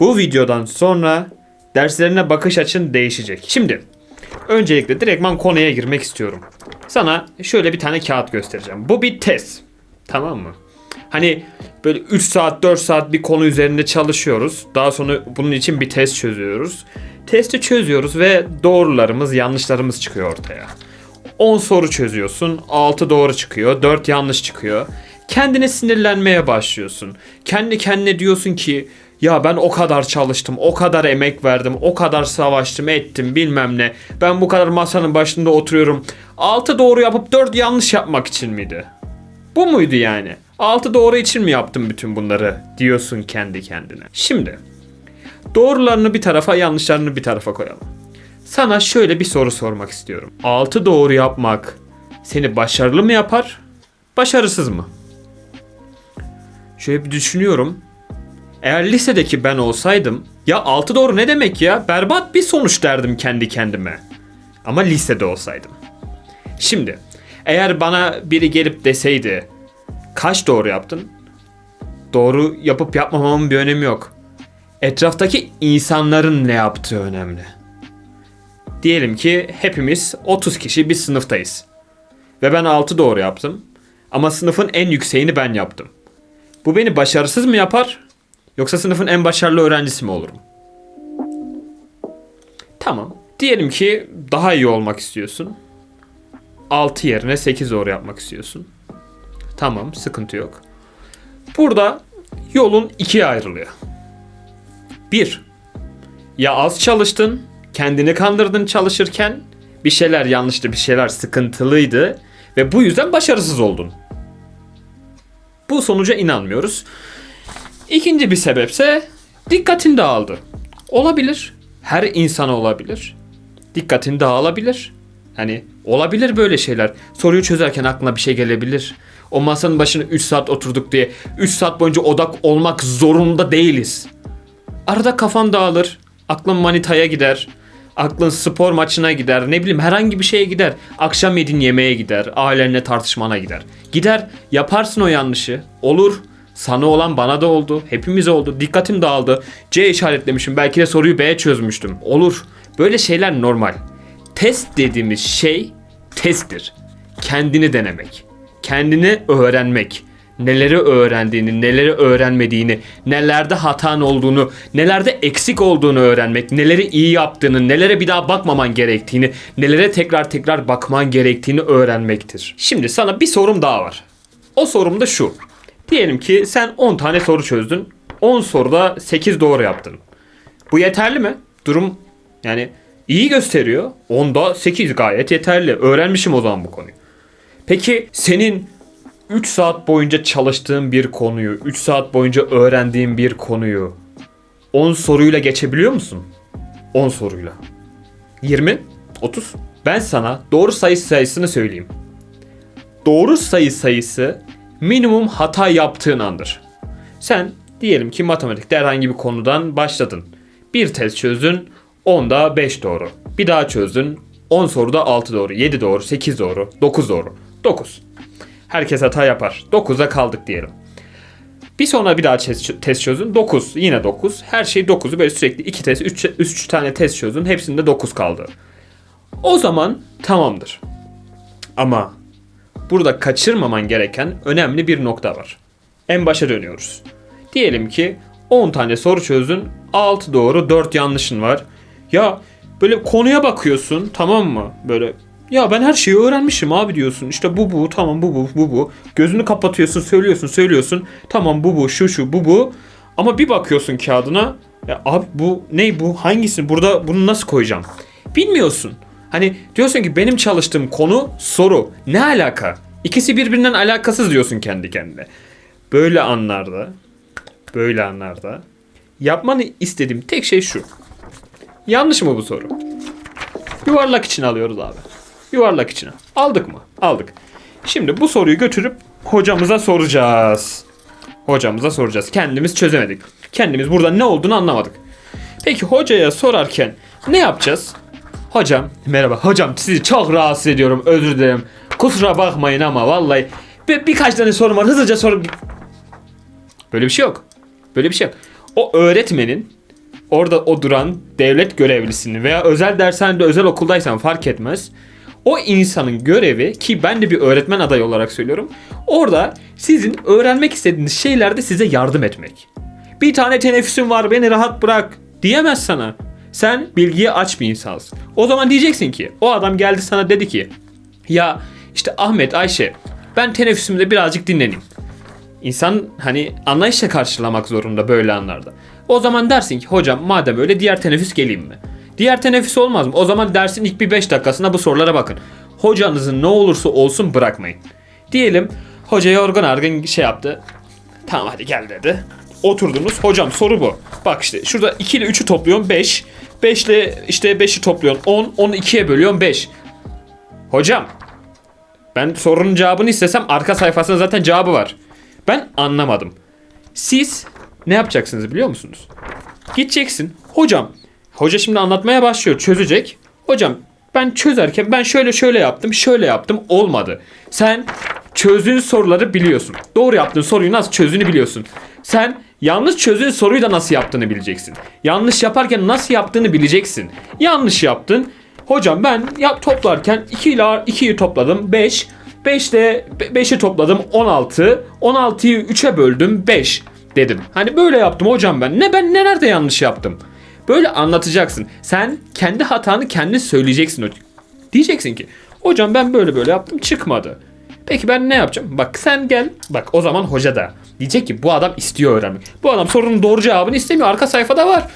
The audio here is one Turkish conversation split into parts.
Bu videodan sonra derslerine bakış açın değişecek. Şimdi öncelikle direktman konuya girmek istiyorum. Sana şöyle bir tane kağıt göstereceğim. Bu bir test. Tamam mı? Hani böyle 3 saat 4 saat bir konu üzerinde çalışıyoruz. Daha sonra bunun için bir test çözüyoruz. Testi çözüyoruz ve doğrularımız yanlışlarımız çıkıyor ortaya. 10 soru çözüyorsun. 6 doğru çıkıyor. 4 yanlış çıkıyor. Kendine sinirlenmeye başlıyorsun. Kendi kendine diyorsun ki ya ben o kadar çalıştım, o kadar emek verdim, o kadar savaştım, ettim bilmem ne. Ben bu kadar masanın başında oturuyorum. 6 doğru yapıp 4 yanlış yapmak için miydi? Bu muydu yani? 6 doğru için mi yaptım bütün bunları diyorsun kendi kendine. Şimdi doğrularını bir tarafa, yanlışlarını bir tarafa koyalım. Sana şöyle bir soru sormak istiyorum. 6 doğru yapmak seni başarılı mı yapar, başarısız mı? Şöyle bir düşünüyorum. Eğer lisedeki ben olsaydım ya 6 doğru ne demek ya? Berbat bir sonuç derdim kendi kendime. Ama lisede olsaydım. Şimdi eğer bana biri gelip deseydi kaç doğru yaptın? Doğru yapıp yapmamamın bir önemi yok. Etraftaki insanların ne yaptığı önemli. Diyelim ki hepimiz 30 kişi bir sınıftayız. Ve ben 6 doğru yaptım. Ama sınıfın en yükseğini ben yaptım. Bu beni başarısız mı yapar? Yoksa sınıfın en başarılı öğrencisi mi olurum? Tamam. Diyelim ki daha iyi olmak istiyorsun. 6 yerine 8 doğru yapmak istiyorsun. Tamam, sıkıntı yok. Burada yolun ikiye ayrılıyor. Bir, ya az çalıştın, kendini kandırdın çalışırken, bir şeyler yanlıştı, bir şeyler sıkıntılıydı ve bu yüzden başarısız oldun. Bu sonuca inanmıyoruz. İkinci bir sebepse dikkatin dağıldı. Olabilir. Her insana olabilir. Dikkatin dağılabilir. Hani olabilir böyle şeyler. Soruyu çözerken aklına bir şey gelebilir. O masanın başına 3 saat oturduk diye 3 saat boyunca odak olmak zorunda değiliz. Arada kafan dağılır. Aklın manitaya gider. Aklın spor maçına gider. Ne bileyim herhangi bir şeye gider. Akşam yedin yemeğe gider. Ailenle tartışmana gider. Gider yaparsın o yanlışı. Olur. Sana olan bana da oldu. Hepimize oldu. Dikkatim dağıldı. C işaretlemişim. Belki de soruyu B çözmüştüm. Olur. Böyle şeyler normal. Test dediğimiz şey testtir. Kendini denemek. Kendini öğrenmek. Neleri öğrendiğini, neleri öğrenmediğini, nelerde hatan olduğunu, nelerde eksik olduğunu öğrenmek, neleri iyi yaptığını, nelere bir daha bakmaman gerektiğini, nelere tekrar tekrar bakman gerektiğini öğrenmektir. Şimdi sana bir sorum daha var. O sorum da şu. Diyelim ki sen 10 tane soru çözdün. 10 soruda 8 doğru yaptın. Bu yeterli mi? Durum yani iyi gösteriyor. 10'da 8 gayet yeterli. Öğrenmişim o zaman bu konuyu. Peki senin 3 saat boyunca çalıştığın bir konuyu, 3 saat boyunca öğrendiğin bir konuyu 10 soruyla geçebiliyor musun? 10 soruyla. 20, 30. Ben sana doğru sayı sayısını söyleyeyim. Doğru sayı sayısı minimum hata yaptığın andır. Sen diyelim ki matematikte herhangi bir konudan başladın. Bir test çözdün, 10'da 5 doğru. Bir daha çözdün, 10 soruda 6 doğru, 7 doğru, 8 doğru, 9 doğru. 9. Herkes hata yapar. 9'a kaldık diyelim. Bir sonra bir daha test, çözün. 9. Yine 9. Her şey 9'u böyle sürekli 2 test, 3, 3 tane test çözün. Hepsinde 9 kaldı. O zaman tamamdır. Ama burada kaçırmaman gereken önemli bir nokta var. En başa dönüyoruz. Diyelim ki 10 tane soru çözdün. 6 doğru 4 yanlışın var. Ya böyle konuya bakıyorsun tamam mı? Böyle ya ben her şeyi öğrenmişim abi diyorsun. İşte bu bu tamam bu bu bu bu. Gözünü kapatıyorsun söylüyorsun söylüyorsun. Tamam bu bu şu şu bu bu. Ama bir bakıyorsun kağıdına. Ya abi bu ne bu hangisi burada bunu nasıl koyacağım? Bilmiyorsun. Hani diyorsun ki benim çalıştığım konu soru. Ne alaka? İkisi birbirinden alakasız diyorsun kendi kendine. Böyle anlarda böyle anlarda yapmanı istediğim tek şey şu. Yanlış mı bu soru? Yuvarlak için alıyoruz abi. Yuvarlak içine. Aldık mı? Aldık. Şimdi bu soruyu götürüp hocamıza soracağız. Hocamıza soracağız. Kendimiz çözemedik. Kendimiz burada ne olduğunu anlamadık. Peki hocaya sorarken ne yapacağız? Hocam merhaba. Hocam sizi çok rahatsız ediyorum. Özür dilerim. Kusura bakmayın ama vallahi bir, birkaç tane sorum var. Hızlıca sorup Böyle bir şey yok. Böyle bir şey yok. O öğretmenin orada o duran devlet görevlisini veya özel dershanede özel okuldaysan fark etmez. O insanın görevi ki ben de bir öğretmen adayı olarak söylüyorum. Orada sizin öğrenmek istediğiniz şeylerde size yardım etmek. Bir tane teneffüsüm var beni rahat bırak diyemez sana. Sen bilgiye aç bir insansın. O zaman diyeceksin ki o adam geldi sana dedi ki ya işte Ahmet Ayşe ben teneffüsümde birazcık dinleneyim. İnsan hani anlayışla karşılamak zorunda böyle anlarda. O zaman dersin ki hocam madem öyle diğer teneffüs geleyim mi? Diğer teneffüs olmaz mı? O zaman dersin ilk bir 5 dakikasında bu sorulara bakın. Hocanızın ne olursa olsun bırakmayın. Diyelim hoca yorgun argın şey yaptı. Tamam hadi gel dedi. Oturdunuz. Hocam soru bu. Bak işte şurada 2 ile 3'ü topluyorsun 5. 5 ile işte 5'i topluyorsun 10. 10'u 2'ye bölüyorsun 5. Hocam ben sorunun cevabını istesem arka sayfasında zaten cevabı var. Ben anlamadım. Siz ne yapacaksınız biliyor musunuz? Gideceksin. Hocam. Hoca şimdi anlatmaya başlıyor. Çözecek. Hocam ben çözerken ben şöyle şöyle yaptım. Şöyle yaptım. Olmadı. Sen çözdüğün soruları biliyorsun. Doğru yaptığın soruyu nasıl çözdüğünü biliyorsun. Sen yanlış çözdüğün soruyu da nasıl yaptığını bileceksin. Yanlış yaparken nasıl yaptığını bileceksin. Yanlış yaptın. Hocam ben yap toplarken 2 ile 2'yi topladım 5. 5 ile 5'i topladım 16. 16'yı 3'e böldüm 5 dedim. Hani böyle yaptım hocam ben. Ne ben nelerde yanlış yaptım? Böyle anlatacaksın. Sen kendi hatanı kendin söyleyeceksin. Diyeceksin ki hocam ben böyle böyle yaptım çıkmadı. Peki ben ne yapacağım? Bak sen gel. Bak o zaman hoca da diyecek ki bu adam istiyor öğrenmek. Bu adam sorunun doğru cevabını istemiyor. Arka sayfada var.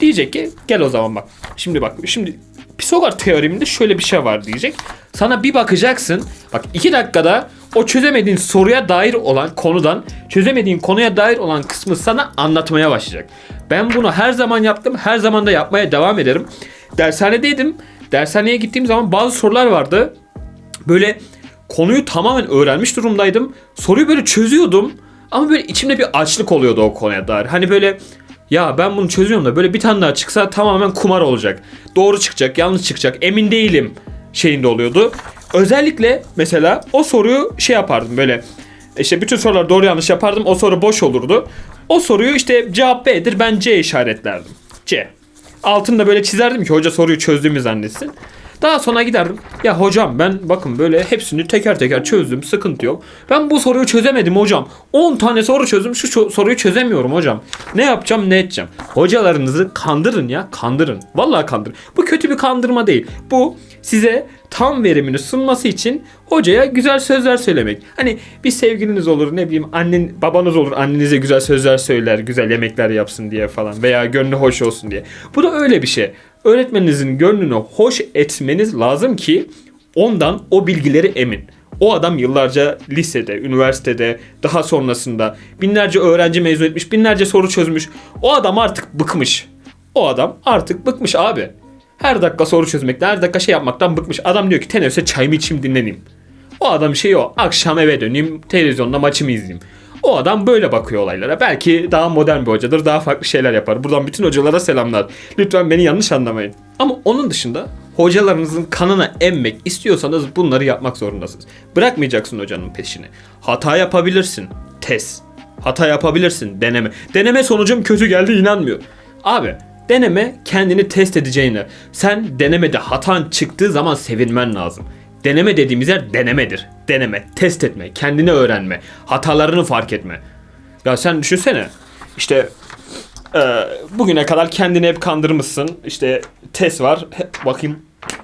Diyecek ki gel o zaman bak. Şimdi bak şimdi Pisagor teoreminde şöyle bir şey var diyecek. Sana bir bakacaksın. Bak iki dakikada o çözemediğin soruya dair olan konudan çözemediğin konuya dair olan kısmı sana anlatmaya başlayacak. Ben bunu her zaman yaptım. Her zaman da yapmaya devam ederim. Dershanedeydim. Dershaneye gittiğim zaman bazı sorular vardı. Böyle konuyu tamamen öğrenmiş durumdaydım. Soruyu böyle çözüyordum. Ama böyle içimde bir açlık oluyordu o konuya dair. Hani böyle ya ben bunu çözüyorum da böyle bir tane daha çıksa tamamen kumar olacak. Doğru çıkacak, yanlış çıkacak, emin değilim şeyinde oluyordu. Özellikle mesela o soruyu şey yapardım böyle işte bütün sorular doğru yanlış yapardım. O soru boş olurdu. O soruyu işte cevap B'dir ben C işaretlerdim. C. Altında böyle çizerdim ki hoca soruyu çözdüğümü zannetsin. Daha sonra giderdim. Ya hocam ben bakın böyle hepsini teker teker çözdüm. Sıkıntı yok. Ben bu soruyu çözemedim hocam. 10 tane soru çözdüm. Şu soruyu çözemiyorum hocam. Ne yapacağım ne edeceğim. Hocalarınızı kandırın ya. Kandırın. Vallahi kandırın. Bu kötü bir kandırma değil. Bu size tam verimini sunması için hocaya güzel sözler söylemek. Hani bir sevgiliniz olur ne bileyim annen babanız olur annenize güzel sözler söyler güzel yemekler yapsın diye falan veya gönlü hoş olsun diye. Bu da öyle bir şey. Öğretmeninizin gönlünü hoş etmeniz lazım ki ondan o bilgileri emin. O adam yıllarca lisede, üniversitede, daha sonrasında binlerce öğrenci mezun etmiş, binlerce soru çözmüş. O adam artık bıkmış. O adam artık bıkmış abi. Her dakika soru çözmekten, her dakika şey yapmaktan bıkmış. Adam diyor ki teneffüse çayımı içeyim dinleneyim. O adam şey o. Akşam eve döneyim, televizyonda maçımı izleyeyim. O adam böyle bakıyor olaylara. Belki daha modern bir hocadır, daha farklı şeyler yapar. Buradan bütün hocalara selamlar. Lütfen beni yanlış anlamayın. Ama onun dışında hocalarınızın kanına emmek istiyorsanız bunları yapmak zorundasınız. Bırakmayacaksın hocanın peşini. Hata yapabilirsin. Test. Hata yapabilirsin. Deneme. Deneme sonucum kötü geldi inanmıyor. Abi deneme kendini test edeceğine. Sen denemede hatan çıktığı zaman sevinmen lazım. Deneme dediğimiz yer denemedir. Deneme, test etme, kendini öğrenme, hatalarını fark etme. Ya sen düşünsene. İşte e, bugüne kadar kendini hep kandırmışsın. İşte test var. He- bakayım.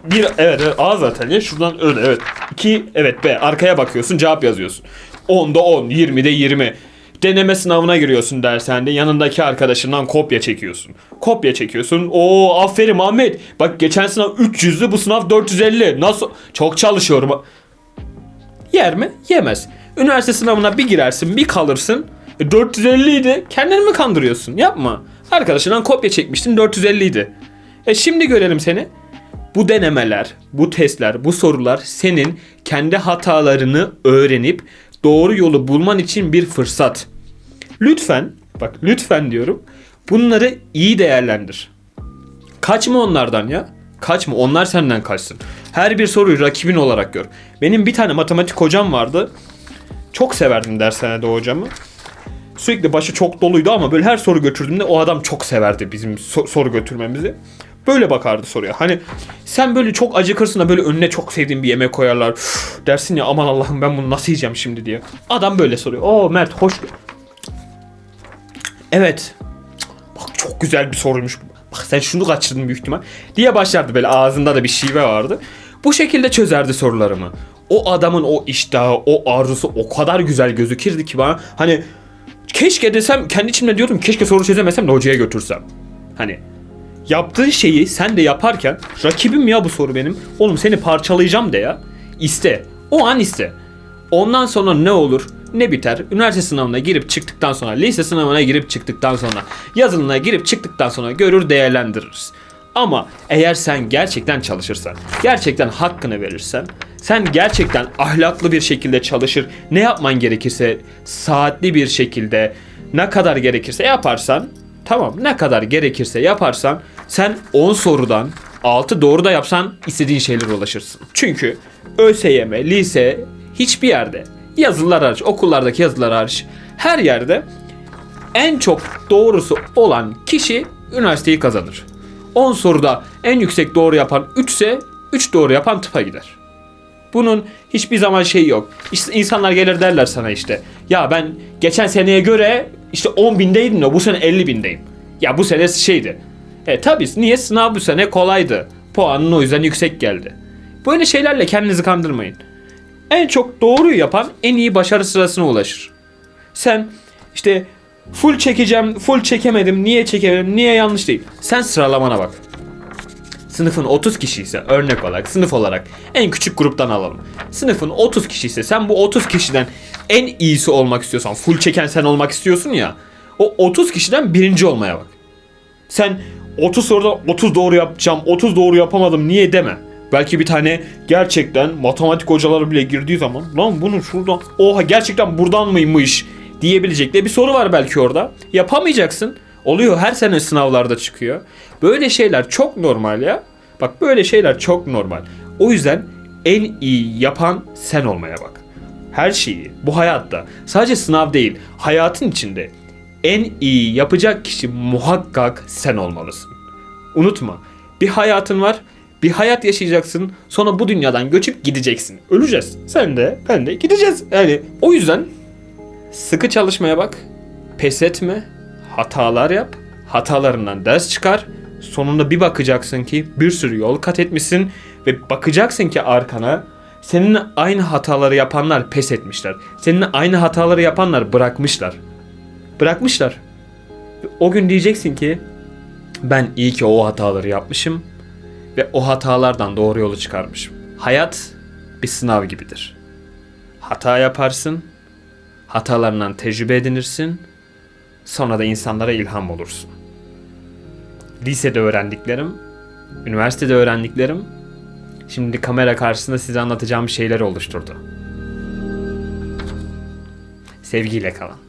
Bir evet, evet A zaten ya. Şuradan öyle evet. İki evet B. Arkaya bakıyorsun cevap yazıyorsun. 10'da 10, 20'de 20. Deneme sınavına giriyorsun dershanede. Yanındaki arkadaşından kopya çekiyorsun. Kopya çekiyorsun. Oo aferin Ahmet. Bak geçen sınav 300'lü bu sınav 450. Nasıl? Çok çalışıyorum. Yer mi? Yemez. Üniversite sınavına bir girersin bir kalırsın. E, 450 idi. Kendini mi kandırıyorsun? Yapma. Arkadaşından kopya çekmiştin 450 idi. E şimdi görelim seni. Bu denemeler, bu testler, bu sorular senin kendi hatalarını öğrenip doğru yolu bulman için bir fırsat. Lütfen, bak lütfen diyorum. Bunları iyi değerlendir. Kaçma onlardan ya. Kaçma onlar senden kaçsın. Her bir soruyu rakibin olarak gör. Benim bir tane matematik hocam vardı. Çok severdim dershanede o hocamı. Sürekli başı çok doluydu ama böyle her soru götürdüğümde o adam çok severdi bizim so- soru götürmemizi. Böyle bakardı soruya. Hani sen böyle çok acıkırsın da böyle önüne çok sevdiğin bir yemek koyarlar. "Üf," dersin ya aman Allah'ım ben bunu nasıl yiyeceğim şimdi diye. Adam böyle soruyor. Oo Mert hoş Evet. Bak çok güzel bir soruymuş. Bak sen şunu kaçırdın büyük ihtimal. Diye başlardı böyle ağzında da bir şive vardı. Bu şekilde çözerdi sorularımı. O adamın o iştahı, o arzusu o kadar güzel gözükürdü ki bana. Hani keşke desem kendi içimde diyordum keşke soru çözemesem de hocaya götürsem. Hani yaptığın şeyi sen de yaparken rakibim ya bu soru benim. Oğlum seni parçalayacağım de ya. İste. O an iste. Ondan sonra ne olur ne biter. Üniversite sınavına girip çıktıktan sonra, lise sınavına girip çıktıktan sonra, yazılına girip çıktıktan sonra görür değerlendiririz. Ama eğer sen gerçekten çalışırsan, gerçekten hakkını verirsen, sen gerçekten ahlaklı bir şekilde çalışır, ne yapman gerekirse saatli bir şekilde, ne kadar gerekirse yaparsan, tamam ne kadar gerekirse yaparsan, sen 10 sorudan 6 doğru da yapsan istediğin şeylere ulaşırsın. Çünkü ÖSYM, lise hiçbir yerde yazılar hariç, okullardaki yazılar hariç her yerde en çok doğrusu olan kişi üniversiteyi kazanır. 10 soruda en yüksek doğru yapan 3 ise 3 doğru yapan tıpa gider. Bunun hiçbir zaman şey yok. İşte insanlar gelir derler sana işte. Ya ben geçen seneye göre işte 10 bindeydim de bu sene 50 bindeyim. Ya bu sene şeydi. E tabi niye sınav bu sene kolaydı. Puanın o yüzden yüksek geldi. Böyle şeylerle kendinizi kandırmayın. En çok doğruyu yapan en iyi başarı sırasına ulaşır. Sen işte full çekeceğim, full çekemedim, niye çekemedim, niye yanlış değil. Sen sıralamana bak. Sınıfın 30 kişi ise örnek olarak sınıf olarak en küçük gruptan alalım. Sınıfın 30 kişi ise sen bu 30 kişiden en iyisi olmak istiyorsan full çeken sen olmak istiyorsun ya. O 30 kişiden birinci olmaya bak. Sen 30 soruda 30 doğru yapacağım, 30 doğru yapamadım niye deme. Belki bir tane gerçekten matematik hocaları bile girdiği zaman lan bunu şuradan oha gerçekten buradan mıymış diyebilecekleri bir soru var belki orada. Yapamayacaksın. Oluyor her sene sınavlarda çıkıyor. Böyle şeyler çok normal ya. Bak böyle şeyler çok normal. O yüzden en iyi yapan sen olmaya bak. Her şeyi bu hayatta sadece sınav değil hayatın içinde en iyi yapacak kişi muhakkak sen olmalısın. Unutma bir hayatın var bir hayat yaşayacaksın sonra bu dünyadan göçüp gideceksin. Öleceğiz. Sen de ben de gideceğiz. Yani o yüzden sıkı çalışmaya bak. Pes etme. Hatalar yap. Hatalarından ders çıkar. Sonunda bir bakacaksın ki bir sürü yol kat etmişsin ve bakacaksın ki arkana seninle aynı hataları yapanlar pes etmişler. Seninle aynı hataları yapanlar bırakmışlar. Bırakmışlar. O gün diyeceksin ki ben iyi ki o hataları yapmışım ve o hatalardan doğru yolu çıkarmışım. Hayat bir sınav gibidir. Hata yaparsın, hatalarından tecrübe edinirsin, sonra da insanlara ilham olursun. Lisede öğrendiklerim, üniversitede öğrendiklerim, şimdi kamera karşısında size anlatacağım şeyler oluşturdu. Sevgiyle kalın.